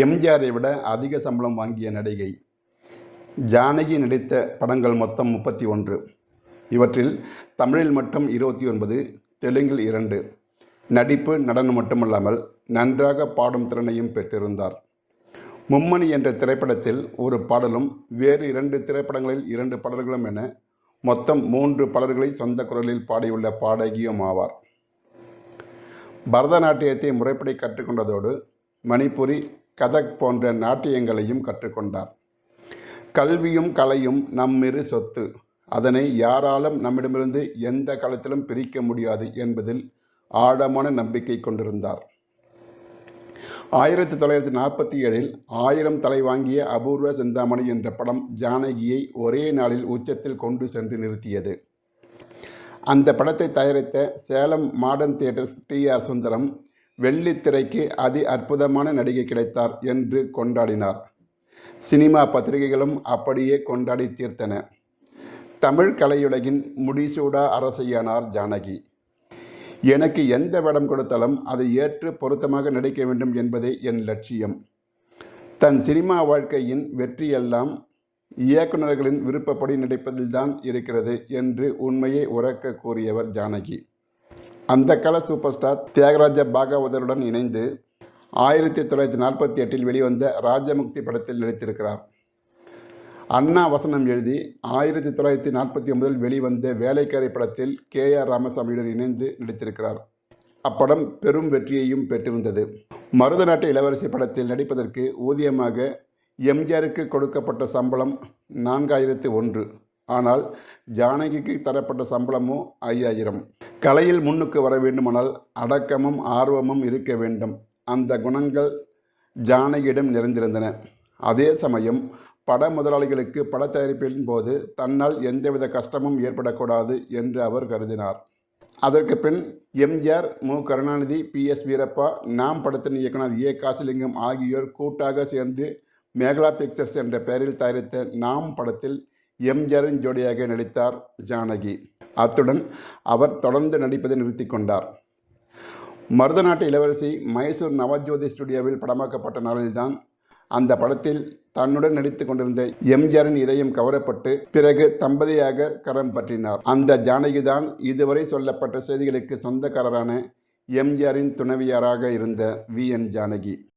எம்ஜிஆரை விட அதிக சம்பளம் வாங்கிய நடிகை ஜானகி நடித்த படங்கள் மொத்தம் முப்பத்தி ஒன்று. இவற்றில் தமிழில் மட்டும் இருபத்தி ஒன்பது தெலுங்கில் இரண்டு. நடிப்பு நடனம் மட்டுமல்லாமல் நன்றாக பாடும் திறனையும் பெற்றிருந்தார். மும்மணி என்ற திரைப்படத்தில் ஒரு பாடலும் வேறு இரண்டு திரைப்படங்களில் இரண்டு பாடல்களும் என மொத்தம் மூன்று பாடல்களை சொந்த குரலில் பாடியுள்ள பாடகியும் ஆவார். பரதநாட்டியத்தை முறைப்படி கற்றுக்கொண்டதோடு மணிப்புரி கதக் போன்ற நாட்டியங்களையும் கற்றுக்கொண்டார். கல்வியும் கலையும் நம்மிரு சொத்து. அதனை யாராலும் நம்மிடமிருந்து எந்த காலத்திலும் பிரிக்க முடியாது என்பதில் ஆழமான நம்பிக்கை கொண்டிருந்தார். ஆயிரத்தி தொள்ளாயிரத்தி நாற்பத்தி ஏழில் ஆயிரம் தலை வாங்கிய அபூர்வ சிந்தாமணி என்ற படம் ஜானகியை ஒரே நாளில் உச்சத்தில் கொண்டு சென்று நிறுத்தியது. அந்த படத்தை தயாரித்த Salem modern theatres T R Sundaram வெள்ளித்திரைக்கு அதி அற்புதமான நடிகை கிடைத்தார் என்று கொண்டாடினார். சினிமா பத்திரிகைகளும் அப்படியே கொண்டாடி தீர்த்தன. தமிழ் கலையுலகின் முடிசூடா அரசியானார் ஜானகி. எனக்கு எந்த வேடம் கொடுத்தாலும் அதை ஏற்று பொருத்தமாக நடிக்க வேண்டும் என்பதே என் லட்சியம். தன் சினிமா வாழ்க்கையின் வெற்றியெல்லாம் இயக்குநர்களின் விருப்பப்படி நடிப்பதில்தான் இருக்கிறது என்று உண்மையை உறக்க கூறியவர் ஜானகி. அந்த கால சூப்பர் ஸ்டார் தியாகராஜ பாகவதருடன் இணைந்து ஆயிரத்தி தொள்ளாயிரத்தி நாற்பத்தி எட்டில் வெளிவந்த ராஜமுக்தி படத்தில் நடித்திருக்கிறார். அண்ணா வசனம் எழுதி ஆயிரத்தி தொள்ளாயிரத்தி நாற்பத்தி ஒன்பதில் வெளிவந்த வேலைக்காரி படத்தில் கே ஆர் ராமசாமியுடன் இணைந்து நடித்திருக்கிறார். அப்படம் பெரும் வெற்றியையும் பெற்றிருந்தது. மருதநாட்டு இளவரசி படத்தில் நடிப்பதற்கு ஊதியமாக எம்ஜிஆருக்கு கொடுக்கப்பட்ட சம்பளம் நான்காயிரத்து ஒன்று. ஆனால் ஜானகிக்கு தரப்பட்ட சம்பளமோ ஐயாயிரம். கலையில் முன்னுக்கு வர வேண்டுமானால் அடக்கமும் ஆர்வமும் இருக்க வேண்டும். அந்த குணங்கள் ஜானகியிடம் நிறைந்திருந்தன. அதே சமயம் பட முதலாளிகளுக்கு பட தயாரிப்பின் போது தன்னால் எந்தவித கஷ்டமும் ஏற்படக்கூடாது என்று அவர் கருதினார். அதற்கு பின் எம்ஜிஆர் மு. கருணாநிதி பி. எஸ். வீரப்பா நாம் படத்தின் இயக்குனர் ஏ. காசிலிங்கம் ஆகியோர் கூட்டாக சேர்ந்து மேகலா பிக்சர்ஸ் என்ற பெயரில் தயாரித்த நாம் படத்தில் எம்ஜிஆரின் ஜோடியாக நடித்தார் ஜானகி. அத்துடன் அவர் தொடர்ந்து நடிப்பதை நிறுத்தி கொண்டார். மருதநாட்டு இளவரசி மைசூர் நவஜோதி ஸ்டுடியோவில் படமாக்கப்பட்ட நாளில்தான் அந்த படத்தில் தன்னுடன் நடித்து கொண்டிருந்த எம்ஜிஆரின் இதயம் கவரப்பட்டு பிறகு தம்பதியாக கரம் பற்றினார். அந்த ஜானகிதான் இதுவரை சொல்லப்பட்ட செய்திகளுக்கு சொந்தக்காரரான எம்ஜிஆரின் துணைவியாராக இருந்த வி. என். ஜானகி.